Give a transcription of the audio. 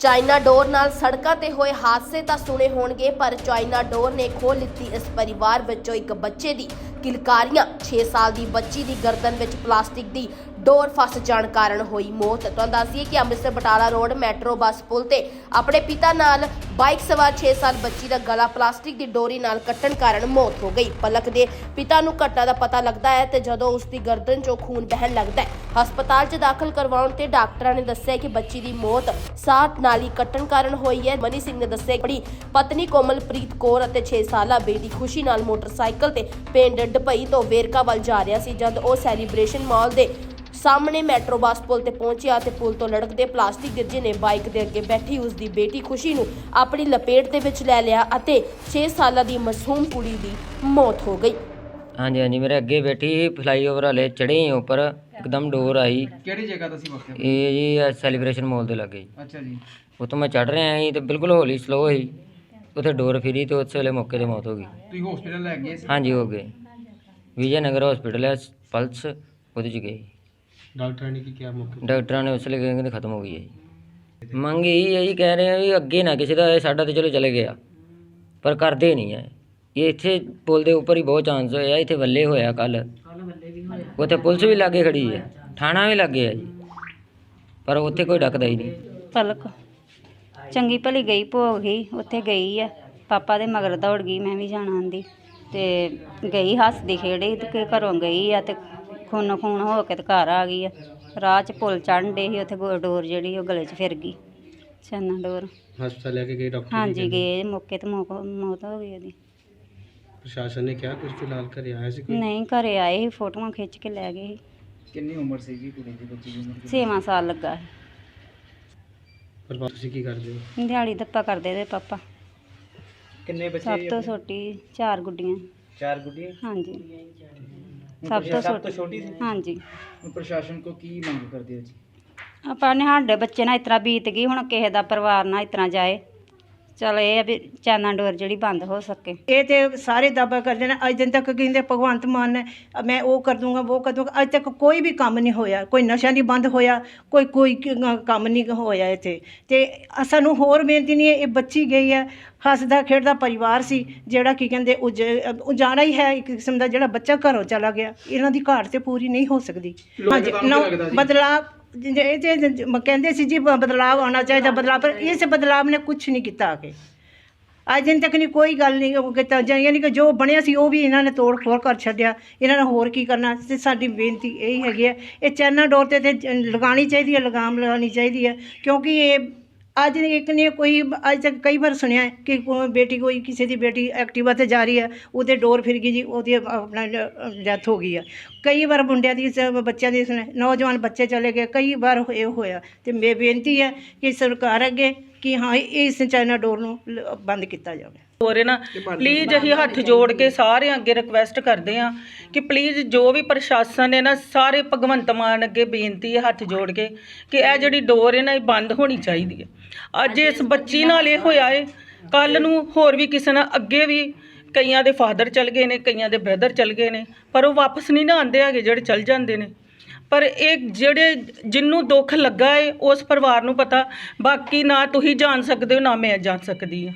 China ਡੋਰ ਨਾਲ ਸੜਕਾਂ ਤੇ ਹੋਏ ਹਾਦਸੇ ਤਾਂ ਸੁਣੇ ਹੋਣਗੇ, ਪਰ ਚਾਈਨਾ ਡੋਰ ਨੇ ਖੋਹ ਲਿੱਤੀ ਇਸ ਪਰਿਵਾਰ ਵਿੱਚੋਂ ਇੱਕ ਬੱਚੇ ਦੀ। ਕਿਲਕਾਰੀਆਂ। 6 ਸਾਲ ਦੀ ਬੱਚੀ ਦੀ ਗਰਦਨ ਵਿੱਚ ਪਲਾਸਟਿਕ ਦੀ ਡੋਰ ਫਸ ਜਾਣ ਕਾਰਨ ਹੋਈ ਮੌਤ। ਤੁਹਾਨੂੰ ਦੱਸੀਏ ਕਿ Amritsar Batala road metro bus ਪੁਲ ਤੇ ਆਪਣੇ ਪਿਤਾ ਨਾਲ ਬਾਈਕ ਸਵਾਰ 6 ਸਾਲ ਬੱਚੀ ਦਾ ਗਲਾ ਪਲਾਸਟਿਕ ਦੀ ਡੋਰੀ ਨਾਲ ਕੱਟਣ ਕਾਰਨ ਮੌਤ ਹੋ ਗਈ। ਪਲਕ ਦੇ ਪਿਤਾ ਨੂੰ ਘਟਨਾ ਦਾ ਪਤਾ ਲੱਗਦਾ ਹੈ ਤੇ ਜਦੋਂ ਉਸ ਦੀ ਗਰਦਨ 'ਚੋਂ ਖੂਨ ਵਹਿਣ ਲੱਗਦਾ ਹੈ, ਹਸਪਤਾਲ 'ਚ ਦਾਖਲ ਕਰਵਾਉਣ ਤੇ ਡਾਕਟਰਾਂ ਨੇ ਦੱਸਿਆ ਕਿ ਬੱਚੀ ਦੀ ਮੌਤ ਸਾਹ ਨਾਲੀ ਕੱਟਣ ਕਾਰਨ ਹੋਈ ਹੈ। ਮਨੀ ਸਿੰਘ ਨੇ ਦੱਸਿਆ ਕਿ ਆਪਣੀ ਪਤਨੀ ਕੋਮਲਪ੍ਰੀਤ ਕੌਰ ਅਤੇ 6 ਸਾਲਾ ਬੇਟੀ ਖੁਸ਼ੀ ਨਾਲ ਮੋਟਰਸਾਈਕਲ ਤੇ ਪਿੰਡ ਡਪਈ ਤੋਂ ਵੇਰਕਾ ਵੱਲ ਜਾ ਰਿਹਾ ਸੀ ਜਦ ਉਹ ਸੈਲੀਬ੍ਰੇਸ਼ਨ ਮਾਲ ਦੇ ਸਾਹਮਣੇ ਮੈਟਰੋ ਬੱਸ ਪੁਲ ਤੇ ਪਹੁੰਚਿਆ ਤੇ ਪੁਲ ਤੋਂ ਲੜਕਦੇ ਪਲਾਸਟਿਕ ਗਿਰਜੇ ਨੇ ਬਾਈਕ ਦੇ ਅੱਗੇ ਬੈਠੀ ਉਸ ਦੀ ਬੇਟੀ ਖੁਸ਼ੀ ਨੂੰ ਆਪਣੀ ਲਪੇਟ ਦੇ ਵਿੱਚ ਲੈ ਲਿਆ ਅਤੇ 6 ਸਾਲਾਂ ਦੀ ਮਾਸੂਮ ਕੁੜੀ ਦੀ ਮੌਤ ਹੋ ਗਈ। ਹਾਂਜੀ ਹਾਂਜੀ ਮੇਰੇ ਅੱਗੇ ਬੈਠੀ ਫਲਾਈਓਵਰ ਵਾਲੇ ਚੜੇ ਉੱਪਰ ਇੱਕਦਮ ਡੋਰ ਆਈ। ਕਿਹੜੀ ਜਗ੍ਹਾ ਤੋਂ ਸੀ ਵਕਤ ਇਹ ਜੀ ਸੈਲੀਬ੍ਰੇਸ਼ਨ ਮਾਲ ਦੇ ਲੱਗੇ ਅੱਛਾ ਜੀ। ਉਤੋਂ ਮੈਂ ਚੜ ਰਿਹਾ ਸੀ ਤੇ ਬਿਲਕੁਲ ਹੌਲੀ ਸਲੋ ਸੀ ਉੱਥੇ ਡੋਰ ਫਿਰੀ ਤੇ ਉਸ ਵੇਲੇ ਮੌਕੇ ਤੇ ਮੌਤ ਹੋ ਗਈ। ਤੁਸੀਂ ਹਸਪੀਟਲ ਲੈ ਗਏ ਸੀ? ਹਾਂਜੀ ਹੋ ਗਏ। ਵਿਜੇ ਨਗਰ ਹਸਪੀਟਲ ਹੈ ਪਲਸ ਉਹਦੇ ਚ ਗਏ ਡਾਕਟਰਾਂ ਨੇ ਕੀ ਕਿਹਾ ਮੌਕੇ ਡਾਕਟਰਾਂ ਨੇ ਉਸ ਵੇਲੇ ਕਿਹਾ ਕਿ ਖਤਮ ਹੋ ਗਈ ਹੈ ਜੀ। ਮੰਗ ਇਹੀ ਹੈ ਜੀ ਕਹਿ ਰਹੇ ਆ ਵੀ ਅੱਗੇ ਨਾ ਕਿਸੇ ਦਾ ਇਹ ਸਾਡਾ ਤੇ ਚਲੋ ਚਲੇ ਗਿਆ ਪਰ ਕਰਦੇ ਨਹੀਂ ਹੈ। ਇਹ ਇੱਥੇ ਪੁਲ ਦੇ ਉੱਪਰ ਹੀ ਬਹੁਤ ਚਾਂਸ ਹੋਇਆ ਇੱਥੇ ਵੱਲੇ ਹੋਇਆ ਕੱਲ ਉੱਥੇ ਪੁਲਿਸ ਵੀ ਲਾਗੇ ਖੜੀ ਹੈ ਥਾਣਾ ਵੀ ਲੱਗੇ ਹੈ ਜੀ। ਪਰ ਉੱਥੇ ਕੋਈ ਡੱਕਦਾ ਹੀ ਨਹੀਂ। ਪਲਕ। ਚੰਗੀ ਭਲੀ ਗਈ ਭੋਗ ਗਈ ਉੱਥੇ ਗਈ ਆ ਪਾਪਾ ਦੇ ਮਗਰ ਦੌੜ ਗਈ ਮੈਂ ਵੀ ਜਾਣਾ ਆਂਦੀ। ਤੇ ਗਈ ਹੱਸਦੀ ਖੇਡੀ ਤੇ ਕਿ ਘਰੋਂ ਗਈ ਆ ਤੇ ਖੂਨੋ ਖੂਨ ਹੋ ਕੇ ਤੇ ਘਰ ਆ ਗਈ ਆ। ਰਾਹ 'ਚ ਪੁਲ ਚੜ੍ਹਨ ਡੇ ਸੀ ਉੱਥੇ ਗੋ- ਡੋਰ ਜਿਹੜੀ ਉਹ ਗਲੇ 'ਚ ਫਿਰ ਗਈ ਚੰਨਾ ਡੋਰ। ਹਸਪਤਾਲ ਲੈ ਕੇ ਗਏ ਡਾਕਟਰ ਹਾਂਜੀ ਗਏ ਮੌਕੇ ਤੇ ਮੌਕ- ਮੌਤ ਹੋ ਗਈ ਉਹਦੀ। ਪ੍ਰਸ਼ਾਸਨ ਨੇ ਕਿਹਾ ਕੁਝ ਫਿਲਹਾਲ ਘਰੇ ਆਇਆ ਸੀ ਨਹੀਂ ਘਰੇ ਆਏ ਸੀ ਫੋਟੋਆਂ ਖਿੱਚ ਕੇ ਲੈ ਗਏ ਸੀ। ਕਿੰਨੀ ਉਮਰ ਸੀਗੀ ਕੁੜੀ ਦੀ ਬੱਚੀ ਦੀ ਉਮਰ ਛੇਵਾਂ ਸਾਲ ਲੱਗਾ ਸੀ। ਪਰ ਤੁਸੀਂ ਕੀ ਕਰਦੇ ਹੋ? ਦਿਹਾੜੀ ਦੱਪਾ ਕਰਦੇ ਤੇ ਪਾਪਾ। ਕਿੰਨੇ ਸਭ ਤੋਂ ਛੋਟੀ ਚਾਰ ਗੁੱਡੀਆਂ। ਚਾਰ ਗੁੱਡੀਆਂ? ਹਾਂਜੀ। ਸਭ ਤੋਂ ਛੋਟੀ। ਛੋਟੀ ਸੀ? ਹਾਂਜੀ। ਪ੍ਰਸ਼ਾਸਨ ਕੋ ਕੀ ਮੰਗ ਕਰਦੇ ਹੋ ਜੀ? ਆਪਾਂ ਨੇ ਸਾਡੇ ਬੱਚੇ ਨਾਲ ਇਸ ਤਰ੍ਹਾਂ ਬੀਤ ਗਈ ਹੁਣ ਕਿਸੇ ਦਾ ਪਰਿਵਾਰ ਨਾਲ ਇਸ ਤਰ੍ਹਾਂ ਜਾਏ। ਚਲ ਇਹ ਆ ਵੀ ਚਾਨਾ ਡੋਰ ਜਿਹੜੀ ਬੰਦ ਹੋ ਸਕੇ। ਇਹ ਤੇ ਸਾਰੇ ਦਾਅਵਾ ਕਰਦੇ ਨੇ ਅੱਜ ਦਿਨ ਤੱਕ ਕਹਿੰਦੇ ਭਗਵੰਤ ਮਾਨ ਨੇ ਮੈਂ ਉਹ ਕਰ ਦੂੰਗਾ ਉਹ ਕਰ ਦੂੰਗਾ ਅੱਜ ਤੱਕ ਕੋਈ ਵੀ ਕੰਮ ਨਹੀਂ ਹੋਇਆ ਕੋਈ ਨਸ਼ਾ ਨਹੀਂ ਬੰਦ ਹੋਇਆ ਕੋਈ ਕੋਈ ਕ- ਕੰਮ ਨਹੀਂ ਹੋਇਆ ਇੱਥੇ। ਤੇ ਸਾਨੂੰ ਹੋਰ ਬੇਨਤੀ ਨਹੀਂ ਹੈ ਇਹ ਬੱਚੀ ਗਈ ਹੈ ਹੱਸਦਾ ਖੇਡਦਾ ਪਰਿਵਾਰ ਸੀ ਜਿਹੜਾ ਕੀ ਕਹਿੰਦੇ ਉਜ ਉਜਾੜਾ ਹੀ ਹੈ ਇੱਕ ਕਿਸਮ ਦਾ ਜਿਹੜਾ ਬੱਚਾ ਘਰੋਂ ਚਲਾ ਗਿਆ ਇਹਨਾਂ ਦੀ ਘਾਟ ਤੇ ਪੂਰੀ ਨਹੀਂ ਹੋ ਸਕਦੀ। ਹਾਂਜੀ ਨੌ- ਬਦਲਾਵ ਜ- ਇਹ ਤੇ ਕਹਿੰਦੇ ਸੀ ਜੀ ਬਦਲਾਵ ਆਉਣਾ ਚਾਹੀਦਾ ਬਦਲਾਵ ਪਰ ਇਸ ਬਦਲਾਵ ਨੇ ਕੁਝ ਨਹੀਂ ਕੀਤਾ ਆ ਕੇ। ਅੱਜ ਦਿਨ ਤੱਕ ਨਹੀਂ ਕੋਈ ਗੱਲ ਨਹੀਂ ਉਹ ਕੀਤਾ ਜਾਂ ਯਾਨੀ ਕਿ ਜੋ ਬਣਿਆ ਸੀ ਉਹ ਵੀ ਇਹਨਾਂ ਨੇ ਤੋੜ ਫੋੜ ਕਰ ਛੱਡਿਆ। ਇਹਨਾਂ ਨੇ ਹੋਰ ਕੀ ਕਰਨਾ? ਤੇ ਸਾਡੀ ਬੇਨਤੀ ਇਹੀ ਹੈਗੀ ਹੈ ਇਹ ਚੈਨਾ ਡੋਰ ਤੇ ਤੇ ਲਗਾਉਣੀ ਚਾਹੀਦੀ ਹੈ ਲਗਾਮ ਲਗਾਉਣੀ ਚਾਹੀਦੀ ਹੈ ਕਿਉਂਕਿ ਇਹ ਅੱਜ ਇੱਕ ਨੇ ਕੋਈ ਅੱਜ ਤੱਕ ਕਈ ਵਾਰ ਸੁਣਿਆ ਹੈ ਕਿ ਕੋਈ ਬੇਟੀ ਕੋਈ ਕਿਸੇ ਦੀ ਬੇਟੀ ਐਕਟਿਵਾ ਤੇ ਜਾ ਰਹੀ ਹੈ, ਉਹਦੇ ਡੋਰ ਫਿਰ ਗਈ ਜੀ, ਉਹਦੀ ਆਪਣਾ ਡੈਥ ਹੋ ਗਈ ਆ। ਕਈ ਵਾਰ ਮੁੰਡਿਆਂ ਦੀ ਬੱਚਿਆਂ ਦੀ ਸੁਣਿਆ ਨੌਜਵਾਨ ਬੱਚੇ ਚਲੇ ਗਏ, ਕਈ ਵਾਰ ਇਹ ਹੋਇਆ ਅਤੇ ਮੇ ਬੇਨਤੀ ਹੈ ਕਿ ਸਰਕਾਰ ਅੱਗੇ ਕਿ ਹਾਂ ਇਸ ਚਾਈਨਾ ਡੋਰ ਨੂੰ ਲ- ਬੰਦ ਕੀਤਾ ਜਾਵੇ। ਹੋ ਰਹੇ ਨਾ ਪਲੀਜ਼ ਅਸੀਂ ਹੱਥ ਜੋੜ ਕੇ ਸਾਰਿਆਂ ਅੱਗੇ ਰਿਕਵੈਸਟ ਕਰਦੇ ਹਾਂ ਕਿ ਪਲੀਜ਼ ਜੋ ਵੀ ਪ੍ਰਸ਼ਾਸਨ ਹੈ ਨਾ ਸਾਰੇ ਭਗਵੰਤ ਮਾਨ ਅੱਗੇ ਬੇਨਤੀ ਹੈ ਹੱਥ ਜੋੜ ਕੇ ਕਿ ਇਹ ਜਿਹੜੀ ਡੋਰ ਹੈ ਨਾ ਇਹ ਬੰਦ ਹੋਣੀ ਚਾਹੀਦੀ ਹੈ। ਅੱਜ ਇਸ ਬੱਚੀ ਨਾਲ ਇਹ ਹੋਇਆ ਹੈ ਕੱਲ ਨੂੰ ਹੋਰ ਵੀ ਕਿਸੇ ਨਾਲ ਅੱਗੇ ਵੀ ਕਈਆਂ ਦੇ ਫਾਦਰ ਚਲ ਗਏ ਨੇ ਕਈਆਂ ਦੇ ਬ੍ਰਦਰ ਚਲ ਗਏ ਨੇ ਪਰ ਉਹ ਵਾਪਸ ਨਹੀਂ ਨਾ ਆਉਂਦੇ ਹੈਗੇ ਜਿਹੜੇ ਚਲ ਜਾਂਦੇ ਨੇ। ਪਰ ਇਹ ਜਿਹੜੇ ਜਿੰਨੂੰ ਦੁੱਖ ਲੱਗਾ ਹੈ ਉਸ ਪਰਿਵਾਰ ਨੂੰ ਪਤਾ, ਬਾਕੀ ਨਾ ਤੁਸੀਂ ਜਾਣ ਸਕਦੇ ਹੋ, ਨਾ ਮੈਂ ਜਾਣ ਸਕਦੀ ਹਾਂ।